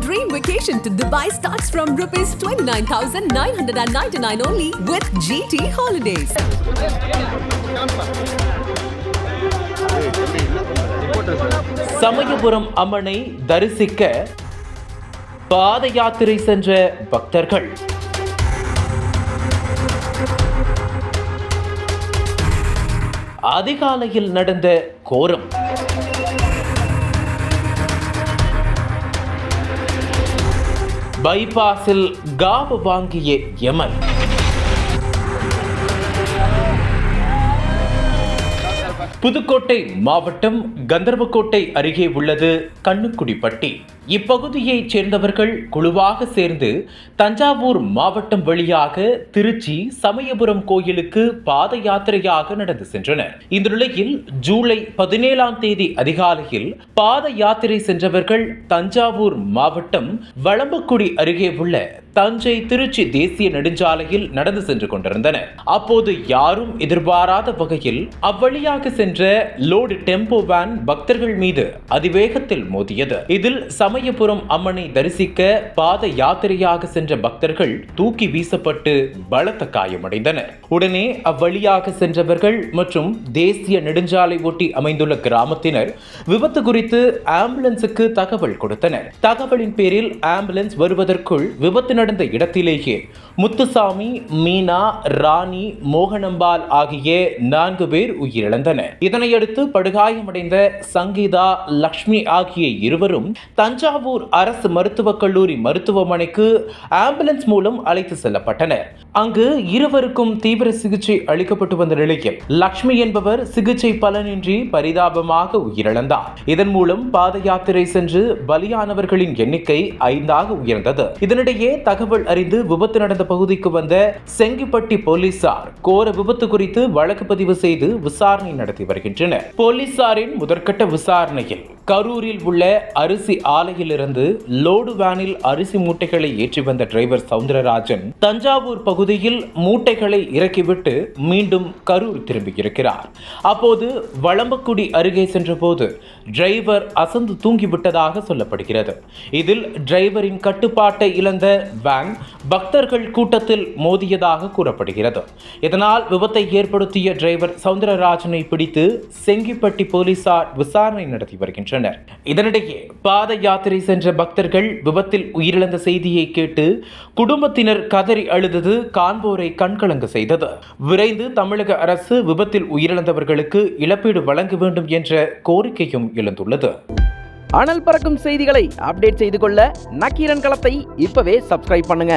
dream vacation to Dubai starts from rupees 29,999 only with GT Holidays. Samayapuram அம்மனை தரிசிக்க பாத யாத்திரை சென்ற பக்தர்கள் அதிகாலையில் நடந்த கோரம் பைபாஸில் காவு வாங்கிய எமன் புதுக்கோட்டை மாவட்டம் கந்தர்வக்கோட்டை அருகே உள்ளது கண்ணுக்குடிப்பட்டி. இப்பகுதியைச் சேர்ந்தவர்கள் குழுவாக சேர்ந்து தஞ்சாவூர் மாவட்டம் வழியாக திருச்சி சமயபுரம் கோயிலுக்கு பாத யாத்திரையாக நடந்து சென்றனர். இந்த நிலையில் ஜூலை பதினேழாம் தேதி அதிகாலையில் பாத யாத்திரை சென்றவர்கள் தஞ்சாவூர் மாவட்டம் வளம்பக்குடி அருகே உள்ள தஞ்சை திருச்சி தேசிய நெடுஞ்சாலையில் நடந்து சென்று கொண்டிருந்தனர். அப்போது யாரும் எதிர்பாராத வகையில் அவ்வழியாக சென்ற லோடு டெம்போ வேன் பக்தர்கள் மீது அதிவேகத்தில் மோதியது. இதில் சமயபுரம் அம்மனை தரிசிக்க பாத யாத்திரையாக சென்ற பக்தர்கள் தூக்கி வீசப்பட்டு பலத்த காயமடைந்தனர். உடனே அவ்வழியாக சென்றவர்கள் மற்றும் தேசிய நெடுஞ்சாலை ஒட்டி அமைந்துள்ள கிராமத்தினர் விபத்து குறித்து ஆம்புலன்ஸுக்கு தகவல் கொடுத்தனர். தகவலின் பேரில் ஆம்புலன்ஸ் வருவதற்குள் விபத்து நடந்த இடத்திலேயே முத்துசாமி மீனா ராணி மோகனம்பால் ஆகிய நான்கு பேர் உயிரிழந்தனர். இதனையடுத்து படுகாயமடைந்த சங்கீதா லக்ஷ்மி ஆகிய இருவரும் தஞ்சாவூர் அரசு மருத்துவக் கல்லூரி மருத்துவமனைக்கு ஆம்புலன்ஸ் மூலம் அழைத்து செல்லப்பட்டனர். அங்கு இருவருக்கும் தீவிர சிகிச்சை அளிக்கப்பட்டு வந்த நிலையில் லக்ஷ்மி என்பவர் சிகிச்சை பலனின்றி பரிதாபமாக உயிரிழந்தார். இதன் மூலம் பாத யாத்திரை சென்று பலியானவர்களின் எண்ணிக்கை ஐந்தாக உயர்ந்தது. இதனிடையே தகவல் அறிந்து விபத்து நடந்த பகுதிக்கு வந்த செங்கிப்பட்டி போலீசார் கோர விபத்து குறித்து வழக்கு பதிவு செய்து விசாரணை நடத்தி வருகின்றனர். போலீசாரின் முதற்கட்ட விசாரணையில் கரூரில் உள்ள அரிசி ஆலையிலிருந்து லோடு வேனில் அரிசி மூட்டைகளை ஏற்றி வந்த டிரைவர் சவுந்தரராஜன் தஞ்சாவூர் பகுதியில் மூட்டைகளை இறக்கிவிட்டு மீண்டும் கரூர் திரும்பியிருக்கிறார் அப்போது வளம்பக்குடி அருகே சென்றபோது டிரைவர் அசந்து தூங்கிவிட்டதாக சொல்லப்படுகிறது. இதில் டிரைவரின் கட்டுப்பாட்டை இழந்த வேன் பக்தர்கள் கூட்டத்தில் மோதியதாக கூறப்படுகிறது. இதனால் விபத்தை ஏற்படுத்திய டிரைவர் சவுந்தரராஜனை பிடித்து செங்கிப்பட்டி போலீசார் விசாரணை நடத்தி வருகின்றனர் இதனிடையே பாத யாத்திரை சென்ற பக்தர்கள் விபத்தில் உயிரிழந்த செய்தியை கேட்டு குடும்பத்தினர் கதறி அழுதது காண்போரை கண்கலங்க செய்தது. விரைந்து தமிழக அரசு விபத்தில் உயிரிழந்தவர்களுக்கு இழப்பீடு வழங்க வேண்டும் என்ற கோரிக்கையும் எழுந்துள்ளது. அனல் பறக்கும் செய்திகளை அப்டேட் செய்து கொள்ள நக்கீரன் களத்தை இப்பவே சப்ஸ்கிரைப் பண்ணுங்க.